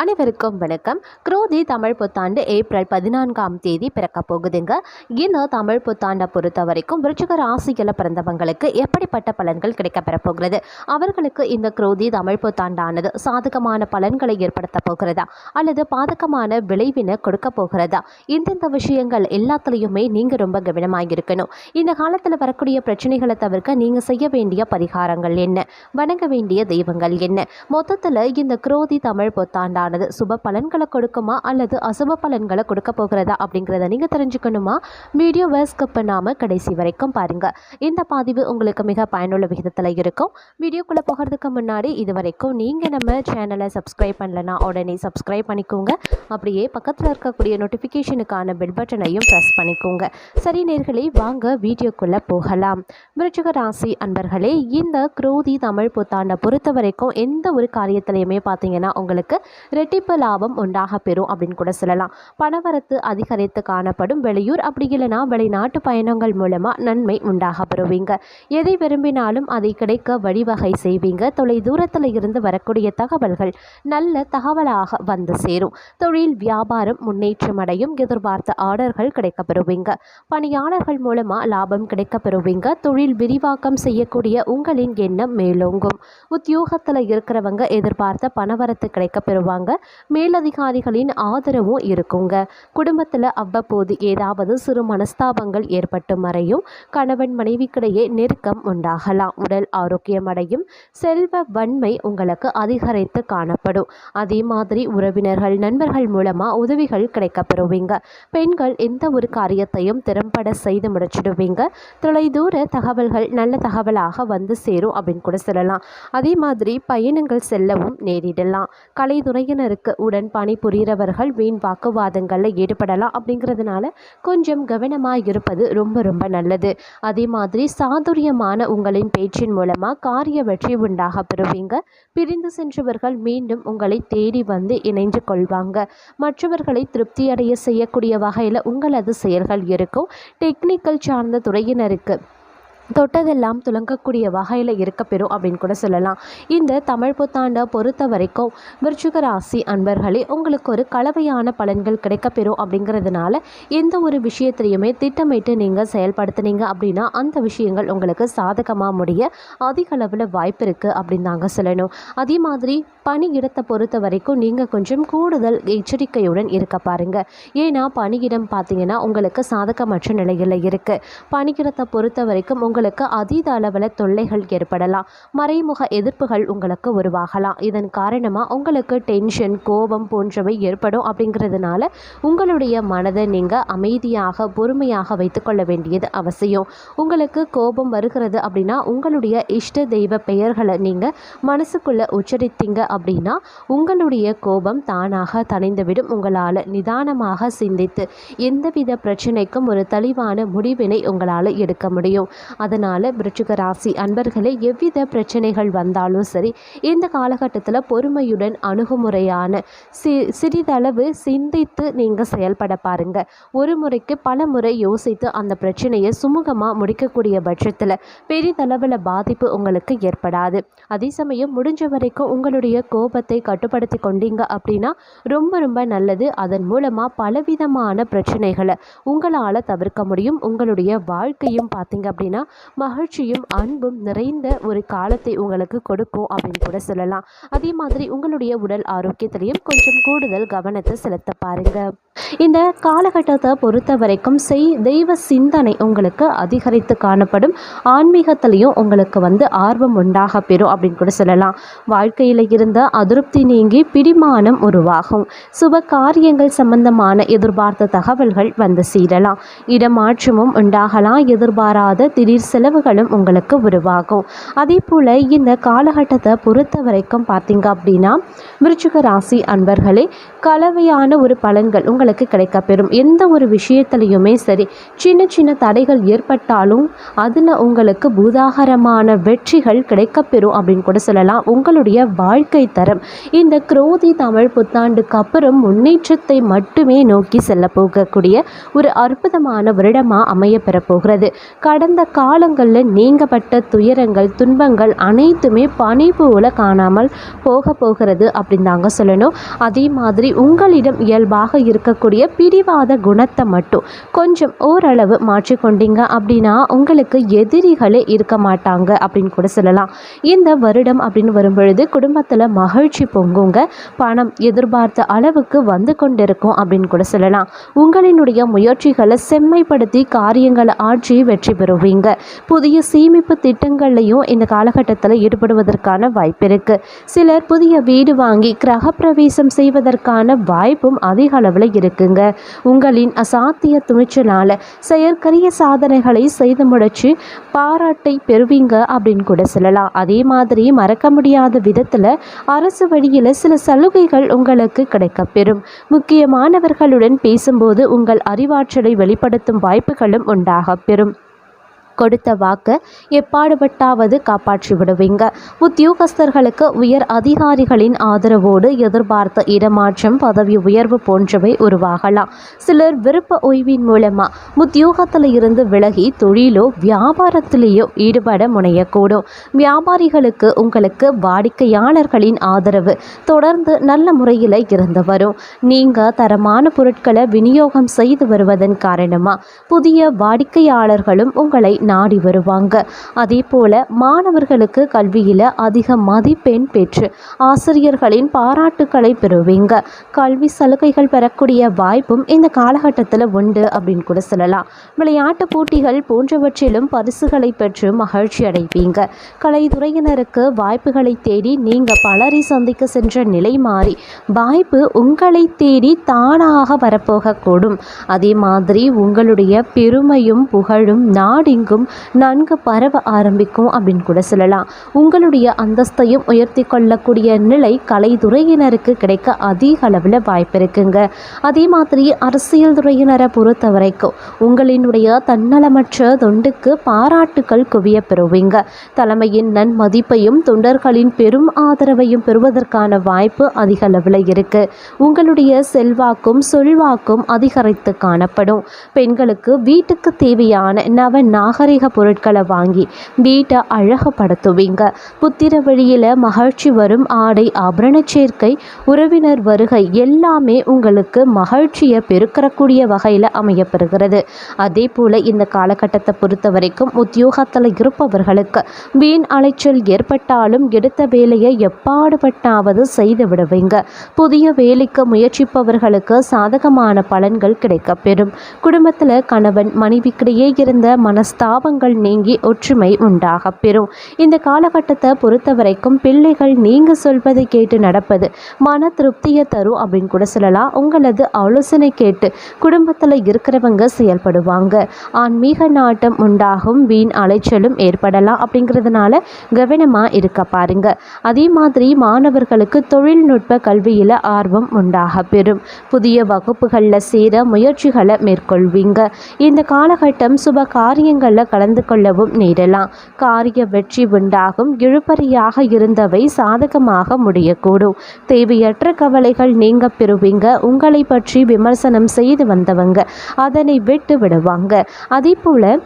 அனைவருக்கும் வணக்கம். குரோதி தமிழ் புத்தாண்டு ஏப்ரல் பதினான்காம் தேதி பிறக்க போகுதுங்க. இந்த தமிழ் புத்தாண்டை பொறுத்த வரைக்கும் விருச்சிக ராசியில் பிறந்தவங்களுக்கு எப்படிப்பட்ட பலன்கள் கிடைக்கப்பெற போகிறது? அவர்களுக்கு இந்த குரோதி தமிழ் புத்தாண்டானது சாதகமான பலன்களை ஏற்படுத்த போகிறதா? அல்லது பாதகமான விளைவினை கொடுக்க போகிறதா? இந்தந்த விஷயங்கள் எல்லாத்துலேயுமே நீங்கள் ரொம்ப கவனமாக இருக்கணும். இந்த காலத்தில் வரக்கூடிய பிரச்சனைகளை தவிர்க்க நீங்கள் செய்ய வேண்டிய பரிகாரங்கள் என்ன? வணங்க வேண்டிய தெய்வங்கள் என்ன? மொத்தத்தில் இந்த குரோதி தமிழ் ஆனது சுப பலன்களை கொடுக்குமா? அல்லது அசுப பலன்களை கொடுக்க போகிறதா? அப்படிங்கிறத நீங்கள் தெரிஞ்சுக்கணுமா? வீடியோவை ஸ்கிப் பண்ணாமல் கடைசி வரைக்கும் பாருங்கள் இந்த பதிவு உங்களுக்கு மிக பயனுள்ள விகிதத்தில் இருக்கும். வீடியோக்குள்ளே போகிறதுக்கு முன்னாடி இது வரைக்கும் நீங்கள் நம்ம சேனலை சப்ஸ்கிரைப் பண்ணலனா உடனே சப்ஸ்கிரைப் பண்ணிக்கோங்க. அப்படியே பக்கத்தில் இருக்கக்கூடிய நோட்டிஃபிகேஷனுக்கான பெல் பட்டனையும் ப்ரெஸ் பண்ணிக்கோங்க. சரி நேர்களே வாங்க வீடியோக்குள்ளே போகலாம். விருச்சிக ராசி அன்பர்களே இந்த குரோதி தமிழ் புத்தாண்டை பொறுத்த வரைக்கும் எந்த ஒரு காரியத்திலையுமே பார்த்தீங்கன்னா உங்களுக்கு இரட்டிப்பு லாபம் உண்டாக பெறும் அப்படின்னு கூட சொல்லலாம். பணவரத்து அதிகரித்து காணப்படும் வெளியூர் அப்படி இல்லைனா வெளிநாட்டு பயணங்கள் மூலமாக நன்மை உண்டாக பெறுவீங்க. எதை விரும்பினாலும் அதை கிடைக்க வழிவகை செய்வீங்க. தொலை தூரத்தில் இருந்து வரக்கூடிய தகவல்கள் நல்ல தகவலாக வந்து சேரும். தொழில் வியாபாரம் முன்னேற்றம் அடையும். எதிர்பார்த்த ஆர்டர்கள் கிடைக்க பெறுவீங்க. பணியாளர்கள் மூலமாக லாபம் கிடைக்க பெறுவீங்க. தொழில் விரிவாக்கம் செய்யக்கூடிய உங்களின் எண்ணம் மேலோங்கும். உத்தியோகத்தில் இருக்கிறவங்க எதிர்பார்த்த பணவரத்து கிடைக்க பெறுவாங்க மேலதிகாரிகளின் ஆதரவும் இருக்குங்க. குடும்பத்தில் அவ்வப்போது ஏதாவது சிறு மனஸ்தாபங்கள் ஏற்பட்டு மறையும். கணவன் மனைவிக்கிடையே நெருக்கம் உண்டாகலாம். உடல் ஆரோக்கியமடையும். செல்வ வன்மை உங்களுக்கு அதிகரித்து காணப்படும். அதே மாதிரி உறவினர்கள் நண்பர்கள் மூலமாக உதவிகள் கிடைக்கப்பெறுவீங்க. பெண்கள் எந்த ஒரு காரியத்தையும் திறம்பட செய்து முடிச்சிடுவீங்க. தொலைதூர தகவல்கள் நல்ல தகவலாக வந்து சேரும் அப்படின்னு கூட சொல்லலாம். அதே மாதிரி பயணங்கள் செல்லவும் நேரிடலாம். கலைத்துறையினருக்கு உடன் பணிபுரிகிறவர்கள் வீண் வாக்குவாதங்களில் ஈடுபடலாம் அப்படிங்கிறதுனால கொஞ்சம் கவனமாக இருப்பது ரொம்ப ரொம்ப நல்லது. அதே மாதிரி சாதுரியமான உங்களின் பேச்சின் மூலமாக காரிய வெற்றி உண்டாக பெறுவீங்க. பிரிந்து சென்றவர்கள் மீண்டும் உங்களை தேடி வந்து இணைந்து கொள்வாங்க. மற்றவர்களை திருப்தியடைய செய்யக்கூடிய வகையில் உங்களது செயல்கள் இருக்கும். டெக்னிக்கல் சார்ந்த துறையினருக்கு தொட்டதெல்லாம் துலங்கக்கூடிய வகையில் இருக்க பெறும் அப்படின்னு கூட சொல்லலாம். இந்த தமிழ் புத்தாண்டை பொறுத்த வரைக்கும் விருச்சிக ராசி அன்பர்களே உங்களுக்கு ஒரு கலவையான பலன்கள் கிடைக்கப்பெறும் அப்படிங்கிறதுனால எந்த ஒரு விஷயத்திலையுமே திட்டமிட்டு நீங்கள் செயல்படுத்துனீங்க அப்படின்னா அந்த விஷயங்கள் உங்களுக்கு சாதகமாக முடிய அதிக அளவில் வாய்ப்பு இருக்குது அப்படின்னு தாங்க சொல்லணும். அதே மாதிரி பணியிடத்தை பொறுத்த வரைக்கும் நீங்கள் கொஞ்சம் கூடுதல் எச்சரிக்கையுடன் இருக்க பாருங்கள் ஏன்னா பணியிடம் பார்த்தீங்கன்னா உங்களுக்கு சாதகமற்ற நிலையில் இருக்குது பணியிடத்தை பொறுத்த வரைக்கும் உங்களுக்கு அதீத அளவில் தொல்லைகள் ஏற்படலாம். மறைமுக எதிர்ப்புகள் உங்களுக்கு உருவாகலாம். இதன் காரணமாக உங்களுக்கு டென்ஷன் கோபம் போன்றவை ஏற்படும் அப்படிங்கிறதுனால உங்களுடைய மனதை நீங்கள் அமைதியாக பொறுமையாக வைத்துக்கொள்ள வேண்டியது அவசியம். உங்களுக்கு கோபம் வருகிறது அப்படின்னா உங்களுடைய இஷ்ட தெய்வ பெயர்களை நீங்கள் மனசுக்குள்ளே உச்சரித்தீங்க அப்படின்னா உங்களுடைய கோபம் தானாக தணிந்துவிடும். உங்களால் நிதானமாக சிந்தித்து எந்தவித பிரச்சனைக்கும் ஒரு தெளிவான முடிவினை உங்களால் எடுக்க முடியும். அதனால் விருச்சிக ராசி அன்பர்களே எவ்வித பிரச்சனைகள் வந்தாலும் சரி இந்த காலகட்டத்தில் பொறுமையுடன் அணுகுமுறையான சி சிறிதளவு சிந்தித்து நீங்கள் செயல்பட பாருங்க. ஒரு முறைக்கு பல முறை யோசித்து அந்த பிரச்சனையை சுமூகமாக முடிக்கக்கூடிய பட்சத்தில் பெரிதளவில் பாதிப்பு உங்களுக்கு ஏற்படாது. அதே சமயம் முடிஞ்ச வரைக்கும் உங்களுடைய கோபத்தை கட்டுப்படுத்தி கொண்டீங்க அப்படின்னா ரொம்ப ரொம்ப நல்லது. அதன் மூலமாக பலவிதமான பிரச்சனைகளை உங்களால் தவிர்க்க முடியும். உங்களுடைய வாழ்க்கையும் பார்த்தீங்க அப்படின்னா மகிழ்ச்சியும் அன்பும் நிறைந்த ஒரு காலத்தை உங்களுக்கு கொடுக்கும் அப்படின்னு கூட சொல்லலாம். அதே மாதிரி உங்களுடைய உடல் ஆரோக்கியத்திலையும் கொஞ்சம் கூடுதல் கவனத்தை செலுத்த பாருங்க. இந்த காலகட்டத்தை பொறுத்த வரைக்கும் செய் தெய்வ சிந்தனை உங்களுக்கு அதிகரித்து காணப்படும். ஆன்மீகத்திலையும் உங்களுக்கு வந்து ஆர்வம் உண்டாக பெறும் அப்படின்னு கூட சொல்லலாம். வாழ்க்கையில் இருந்து அதிருப்தி நீங்கி பிடிமானம் உருவாகும். சுப காரியங்கள் சம்பந்தமான எதிர்பார்த்த தகவல்கள் வந்து சீரலாம். இடமாற்றமும் உண்டாகலாம். எதிர்பாராத திடீர் செலவுகளும் உங்களுக்கு உருவாகும். அதே போல் இந்த காலகட்டத்தை பொறுத்த வரைக்கும் பார்த்தீங்க அப்படின்னா விருச்சிக ராசி அன்பர்களே கலவையான ஒரு பலன்கள் உங்களுக்கு உங்களுக்கு கிடைக்கப்பெறும். எந்த ஒரு விஷயத்துலையுமே சரி சின்ன சின்ன தடைகள் ஏற்பட்டாலும் அதில் உங்களுக்கு பூதாகரமான வெற்றிகள் கிடைக்கப்பெறும் அப்படின்னு கூட சொல்லலாம். உங்களுடைய வாழ்க்கை தரம். இந்த குரோதி தமிழ் புத்தாண்டுக்கு அப்புறம் முன்னேற்றத்தை மட்டுமே நோக்கி செல்ல போகக்கூடிய ஒரு அற்புதமான வருடமாக அமைய பெறப்போகிறது கடந்த காலங்களில் நீங்கப்பட்ட துயரங்கள் துன்பங்கள் அனைத்துமே பனி போல காணாமல் போக போகிறது அப்படின்னு தாங்க சொல்லணும். அதே மாதிரி உங்களிடம் இயல்பாக இருக்கக்கூடிய பிடிவாத குணத்தை மட்டும் கொஞ்சம் ஓரளவு மாற்றிக்கொண்டீங்க அப்படின்னா உங்களுக்கு எதிரிகளே இருக்க மாட்டாங்க அப்படின்னு கூட சொல்லலாம். இந்த வருடம் அப்படின்னு வரும்பொழுது குடும்பத்தில் மகிழ்ச்சி பொங்குங்க. பணம் எதிர்பார்த்த அளவுக்கு வந்து கொண்டிருக்கும் அப்படின்னு கூட சொல்லலாம். உங்களினுடைய முயற்சிகளை செம்மைப்படுத்தி காரியங்களை ஆற்றி வெற்றி பெறுவீங்க. புதிய சேமிப்பு திட்டங்கள்லையும் இந்த காலகட்டத்தில் ஈடுபடுவதற்கான வாய்ப்பு இருக்கு. சிலர் புதிய வீடு வாங்கி கிரகப்பிரவேசம் செய்வதற்கான வாய்ப்பும் அதிக அளவில் இருக்குங்க. உங்களின் அசாத்திய துணிச்சலால் செயற்கரிய சாதனைகளை செய்து முடிச்சு பாராட்டை பெறுவீங்க அப்படின்னு கூட சொல்லலாம். அதே மாதிரி மறக்க முடியாத விதத்தில் அரசு வழியில் சில சலுகைகள் உங்களுக்கு கிடைக்கப்பெறும் முக்கியமானவர்களுடன் பேசும்போது உங்கள் அறிவாற்றலை வெளிப்படுத்தும் வாய்ப்புகளும் உண்டாகப்பெறும் கொடுத்த வாக்கை எப்பாடுபட்டாவது காப்பாற்றி விடுவீங்க உத்தியோகஸ்தர்களுக்கு உயர் அதிகாரிகளின் ஆதரவோடு எதிர்பார்த்த இடமாற்றம் பதவி உயர்வு போன்றவை உருவாகலாம். சிலர் விருப்ப ஓய்வின் மூலமாக உத்தியோகத்தில் இருந்து விலகி தொழிலோ வியாபாரத்திலேயோ ஈடுபட முனையக்கூடும். வியாபாரிகளுக்கு உங்களுக்கு வாடிக்கையாளர்களின் ஆதரவு தொடர்ந்து நல்ல முறையில் இருந்து வரும். நீங்கள் தரமான பொருட்களை விநியோகம் செய்து வருவதன் காரணமாக புதிய வாடிக்கையாளர்களும் உங்களை நாடி வருவாங்க. அதே போல் மாணவர்களுக்கு கல்வியில் அதிக மதிப்பெண் பெற்று ஆசிரியர்களின் பாராட்டுக்களை பெறுவீங்க. கல்வி சலுகைகள் பெறக்கூடிய வாய்ப்பும் இந்த காலகட்டத்தில் உண்டு அப்படின்னு கூட சொல்லலாம். விளையாட்டு போட்டிகள் போன்றவற்றிலும் பரிசுகளை பெற்று மகிழ்ச்சி அடைவீங்க. கலைத்துறையினருக்கு வாய்ப்புகளை தேடி நீங்கள் பலரை சந்திக்க சென்ற நிலை மாறி வாய்ப்பு உங்களை தேடி தானாக வரப்போகக்கூடும். அதே மாதிரி உங்களுடைய பெருமையும் புகழும் நாடெங்கும் நன்கு பரவ ஆரம்பிக்கும் அப்படின்னு கூட சொல்லலாம். உங்களுடைய அந்தஸ்தையும் உயர்த்தி கொள்ளக்கூடிய நிலை கலைத்துறையினருக்கு கிடைக்க அதிக அளவில் வாய்ப்பு இருக்குங்க. அதே மாதிரி அரசியல் துறையினரை பொறுத்த வரைக்கும் உங்களினுடைய தன்னலமற்ற தொண்டுக்கு பாராட்டுக்கள் குவிய பெறுவீங்க. தலைமையின் நன்மதிப்பையும் தொண்டர்களின் பெரும் ஆதரவையும் பெறுவதற்கான வாய்ப்பு அதிக அளவில் இருக்கு. உங்களுடைய செல்வாக்கும் சொல்வாக்கும் அதிகரித்து காணப்படும். பெண்களுக்கு வீட்டுக்கு தேவையான நவ நாகரிக பொருட்களை வாங்கி வீட்டை அழகப்படுத்துவீங்க புத்திர வழியில் மகிழ்ச்சி வரும் ஆடை ஆபரண சேர்க்கை உறவினர் வருகை எல்லாமே உங்களுக்கு மகிழ்ச்சியை பெருக்கக்கூடிய வகையில் அமையப்பெறுகிறது. அதே போல் இந்த காலகட்டத்தை பொறுத்த வரைக்கும் உத்தியோகத்தில் இருப்பவர்களுக்கு வீண் அலைச்சல் ஏற்பட்டாலும் எடுத்த வேலையை எப்பாடுபட்டாவது செய்து விடுவீங்க. புதிய வேலைக்கு முயற்சிப்பவர்களுக்கு சாதகமான பலன்கள் கிடைக்கப்பெறும். குடும்பத்தில் கணவன் மனைவிக்கிடையே இருந்த மனஸ்தா பாவங்கள் நீங்கி ஒற்றுமை உண்டாக பெறும். இந்த காலகட்டத்தை பொறுத்த வரைக்கும் பிள்ளைகள் நீங்க சொல்வதை கேட்டு நடப்பது மன திருப்தியை தரும் அப்படின்னு கூட சொல்லலாம். உங்களது ஆலோசனை கேட்டு குடும்பத்தில் இருக்கிறவங்க செயல்படுவாங்க. ஆன்மீக நாட்டம் உண்டாகும் வீண் அலைச்சலும் ஏற்படலாம் அப்படிங்கிறதுனால கவனமாக இருக்க பாருங்க. அதே மாதிரி மாணவர்களுக்கு தொழில்நுட்ப கல்வியில் ஆர்வம் உண்டாக பெறும். புதிய வகுப்புகளில் சேர முயற்சிகளை மேற்கொள்வீங்க. இந்த காலகட்டம் சுப கொள்ள கலந்து கொள்ளவும் நேரலாம். காரிய வெற்றி உண்டாகும். இழுபறியாக இருந்தவை சாதகமாக முடியக்கூடும். தேவையற்ற கவலைகள் நீங்க பெறுவீங்க. உங்களை பற்றி விமர்சனம் செய்து வந்தவங்க. அதனை விட்டு விடுவாங்க. அதே போல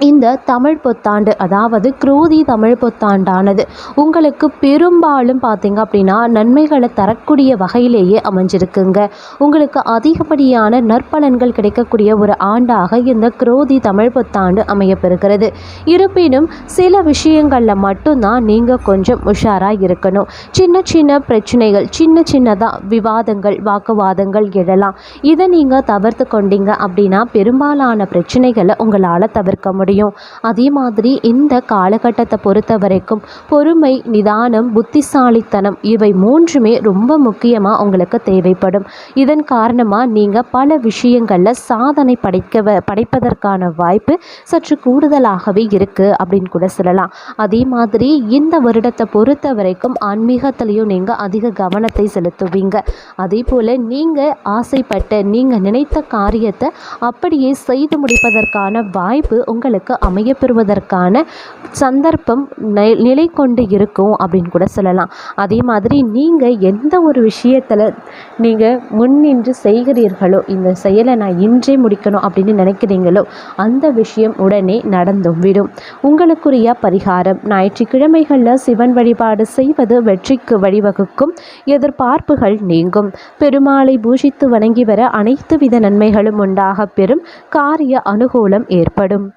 இந்த தமிழ் புத்தாண்டு அதாவது குரோதி தமிழ் புத்தாண்டானது உங்களுக்கு பெரும்பாலும் பார்த்தீங்க அப்படின்னா நன்மைகளை தரக்கூடிய வகையிலேயே அமைஞ்சிருக்குங்க. உங்களுக்கு அதிகப்படியான நற்பலன்கள் கிடைக்கக்கூடிய ஒரு ஆண்டாக இந்த குரோதி தமிழ் புத்தாண்டு அமையப்பெறுகிறது. இருப்பினும் சில விஷயங்களில் மட்டும்தான் நீங்கள் கொஞ்சம் உஷாராக இருக்கணும். சின்ன சின்ன பிரச்சனைகள் சின்ன சின்னதாக விவாதங்கள் வாக்குவாதங்கள் எழலாம். இதை நீங்கள் தவிர்த்து கொண்டீங்க அப்படின்னா பெரும்பாலான பிரச்சனைகளை உங்களால் தவிர்க்க முடியும். முடியும். அதே மாதிரி இந்த காலகட்டத்தை பொறுத்த வரைக்கும் பொறுமை நிதானம் புத்திசாலித்தனம் இவை மூன்றுமே ரொம்ப முக்கியமாக உங்களுக்கு தேவைப்படும். இதன் காரணமாக நீங்கள் பல விஷயங்களில் சாதனை படைக்க படைப்பதற்கான வாய்ப்பு சற்று கூடுதலாகவே இருக்குது அப்படின்னு கூட சொல்லலாம். அதே மாதிரி இந்த வருடத்தை பொறுத்த வரைக்கும் ஆன்மீகத்திலையும் நீங்கள் அதிக கவனத்தை செலுத்துவீங்க. அதே போல் நீங்கள் ஆசைப்பட்ட நீங்கள் நினைத்த காரியத்தை அப்படியே செய்து முடிப்பதற்கான வாய்ப்பு உங்களுக்கு அமையப்பெறுவதற்கான சந்தர்ப்பம் நிலை கொண்டு இருக்கும் அப்படின்னு கூட சொல்லலாம். அதே மாதிரி நீங்கள் எந்த ஒரு விஷயத்தில் நீங்கள் முன்னின்று செய்கிறீர்களோ இந்த செயலை நான் இன்றே முடிக்கணும் அப்படின்னு நினைக்கிறீங்களோ அந்த விஷயம் உடனே நடந்தும் விடும். உங்களுக்குரிய பரிகாரம் ஞாயிற்றுக்கிழமைகளில் சிவன் வழிபாடு செய்வது வெற்றிக்கு வழிவகுக்கும் எதிர்பார்ப்புகள் நீங்கும். பெருமாளை பூஜித்து வணங்கி வர அனைத்து வித நன்மைகளும் உண்டாகப் பெறும் காரிய அனுகூலம் ஏற்படும்.